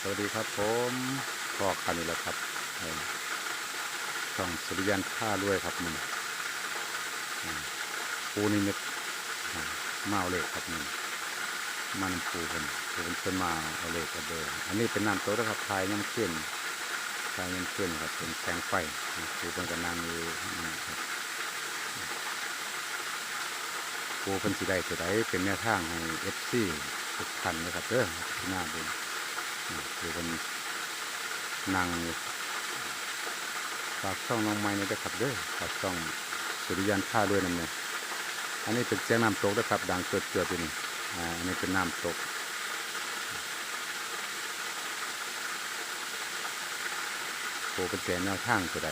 สวัสดีครับผมพ่อคันนี้แหละครับเอ่อช่องสุริยันท่าด้วยครับมันปูนิมิตอ่ามาเอาเลขครับมันมันปูเป็นปูเป็นเพิ่นมาเอาเลขกันเด้ออันนี้เป็นน้ำโต๊ะนะครับทายยังขึ้นทายยังขึ้นครับเป็นแสงไฟปูเป็นกำลังอยู่นะครับปูเป็นสีใดสีใดเป็นแนวทางให้เอฟซีทุกท่านนะครับเด้อที่หน้าเบุ ญอยู่บนนั่งฝากช่องน้องไม้นี่ด้วยครับด้อฝากช่องสุริยันท่าด้วยนั่นเนี่ยอันนี้เป็นเสียงน้ำตกนะครับ ดังเกิดเกิดอยู่นี่อ่าอันนี้เป็นน้ำตกโอ้เป็นแสงแนวทางสุดใด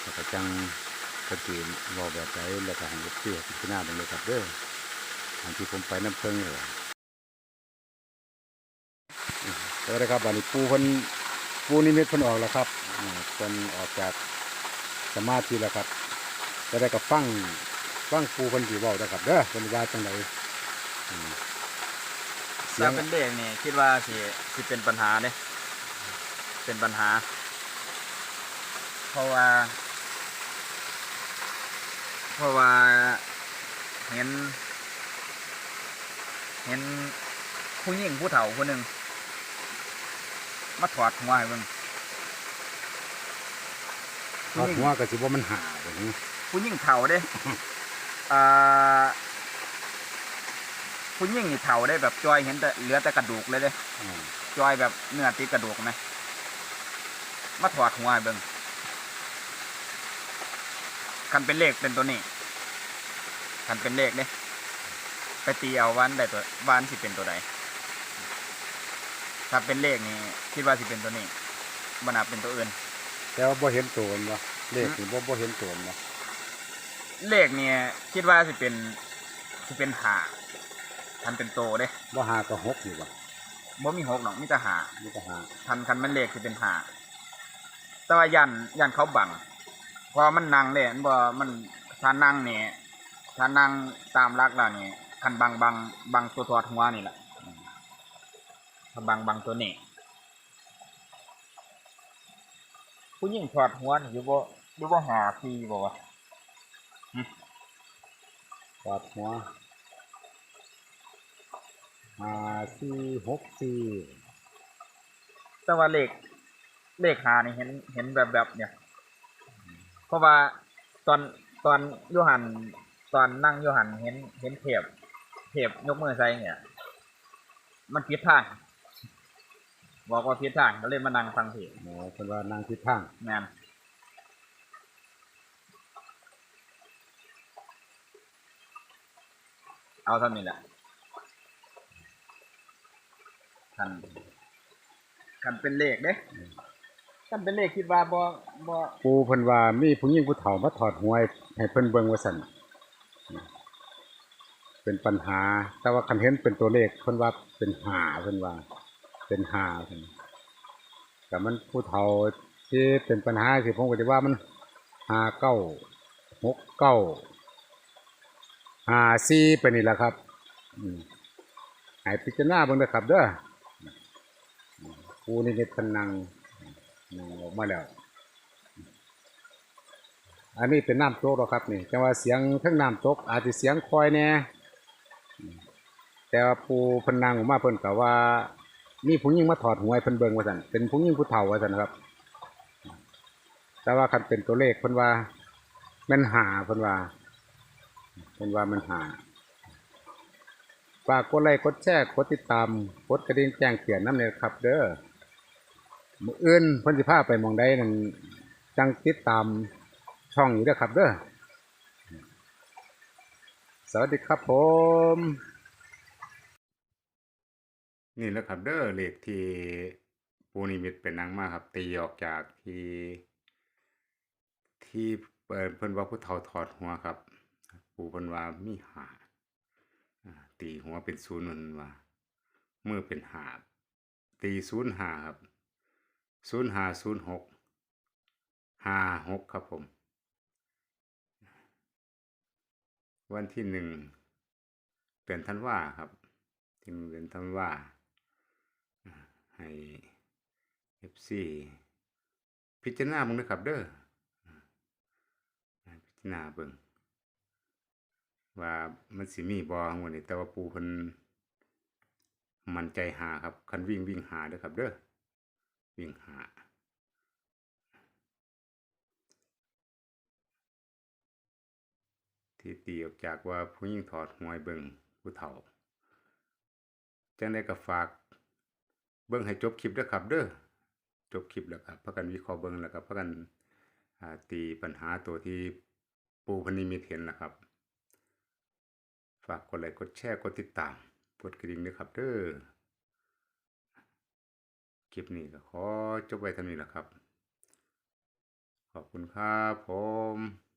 แล้วก็จังกระจีนรอแบบไหนแล้วก็หันไปเที่ยวที่หน้าตรงนี้ครับเด้ออันที่ผมไปน้ำเพิงเลย แล้วนะครับบัดนี้ปูเพิ่นปูนิมิตเพิ่นออกแล้วครับอ่าเพิ่นออกจากสมาธิแล้วครับจะได้กับฟังฟังปูเพิ่นสิเว้านะครับเด้อเพิ่นว่าจังไดอืมเสียถ้างเป็นเลขนี่คิดว่าสิสิเป็นปัญหาเนี่ยเป็นปัญหา เพราะว่า เพราะว่าเห็น เห็นผู้หญิงผู้เฒ่าคนหนึ่ง มาถอดหัวให้เบิ่งทอดหัวก็สิบ่มันหาแบบนี้ผู้หญิงเฒ่าเด้ อ่าผู้หญิงนี่เฒ่าได้แบบจอยเห็นแต่เหลือแต่กระดูกเลยเด้อ่าจอยแบบเนื้อติดกระดูกไหมมาถอดหัวให้เบิ่งคันเป็นเลขเป็นตัวนี้คันเป็นเลขเด้ไปตีเอาวันได้ตัววันสิเป็นตัวใด ถ้าเป็นเลขนี่คิดว่าสิเป็นตัวนี้บนับเป็นตัวอื่น แต่ว่าบ่เห็นตัวมันบ่เลขนี่บ่บ่เห็นตัวมันบ่เลขเนี่ยคิดว่าสิเป็นสิเป็นหาคันเป็นโตเด้บ่หาก็หกนี่บ่บ่มีหกหรอกมีแต่หามีแต่หาคันคันมันเลขสิเป็นหาแต่ว่ายันยันเขาบังเพอมันนั่งเลยมันบ่มันถ้านั่งเนี่ยถ้านั่งตามรักแล้วนี่คันบังบังบังตัวถอดหัวนี่แหละถ้า บังบังตัวนี้ผู้หญิงถอดหัวนี่อยู่บ่อยู่บ่หาปีบ่วะทอดหัวห้าสี่หกสี่แต่ว่าเลขเลขหานี่เห็นเห็นแบบแบบเนี่ย เพราะว่าตอนตอนโยหันตอนนั่งโยหันเห็นเห็นเทปเทปยกมือใส่เนี่ย มันผิดทาง บอกว่าผิดทางก็เลยมานั่งฟังเทปหมอเพิ่นว่านางทิศทางแม่นเอาเท่านี้แหละคันคันเป็นเลขเด้คันเป็นเลขคิดว่าบ่บ่ปูเพิ่นว่ามีผู้หญิงผู้เฒ่ามาถอดหัวให้ให้เพิ่นเบิ่งว่าซั่นเป็นปัญหา แต่ว่าคันเห็นเป็นตัวเลขเพิ่นว่าเป็นหาเพิ่นว่า เป็นหาเพิ่นแต่มันผู้เฒ่าที่เป็นปัญหาสิผมก็สิว่ามันหาเก้าหกเก้าหาสี่ไปนี่แหละครับอืมให้พิจารณาบิ่งเด้อครับเด้อปูนี่เฮ็ดเพิ่นนั่งนังออกมาแล้ว อันนี้เป็นน้ำโตกหรอครับนี่จังว่าเสียงทั้งน้ำโตกอาจจะเสียงคอยแน่แต่ว่าผู้เพิ่นนั่งออกมาเพิ่นก็ว่า มีผู้หญิงมาถอดหัวให้เพิ่นเบิงว่าซั่นเป็นผู้หญิงผู้เฒ่าว่าซั่นครับ แต่ว่าคันเป็นตัวเลขเพิ่นว่าม่นหาเพิ่นว่าเพิ่นว่ามันหาฝากกดไลค์กดแชร์กดติดตามกดกระดิ่งแจ้งเตือนน้ำเลยครับ เด้อมื้ออื่นเพิ่นสิพาไปมองใดนั่นจังติดตามช่องอยู่ด้วยครับเด้อสวัสดีครับผม นี่แหละครับเด้อเลขที่ปูนิมิตเป็นนางมาครับ ตีออกจากที่ที่เปิดเพิ่นว่าผู้เฒ่าถอดหัวครับปูเพิ่นว่ามีหาตีหัวเป็นศูนย์มันว่ามือเป็นหาตีศูนย์หาครับศูนย์หาศูนย์หกห้าหกครับผม วันที่หนึ่งเดือนธันวาครับเป็นเป็นทำว่าอ่า ให้ FC พิจารณาเบิ่งเด้อครับเด้อพิจารณาเบิ่งว่ามันสิมีบ่งวดนี้แต่ว่าปูเพิ่นมั่นใจหาครับคันวิ่งวิ่งหาเด้อครับเด้อวิ่งหาที่ตีออกจากว่าผู้หญิงถอดหวยเบิงผู้เฒ่าจังได้ก็ฝาก เบิ่งให้จบคลิปเด้อครับเด้อจบคลิปแล้วครับพากันวิเคราะห์เบิ่งแล้วก็พากันตีปัญหาตัวที่ปูพนนิมิตเห็นนะครับ ฝากกดไลค์กดแชร์กดติดตามกดกระดิ่งด้วยครับเด้อคลิปนี้ก็ขอจบไว้เท่านี้แหละครับ ขอบคุณครับผม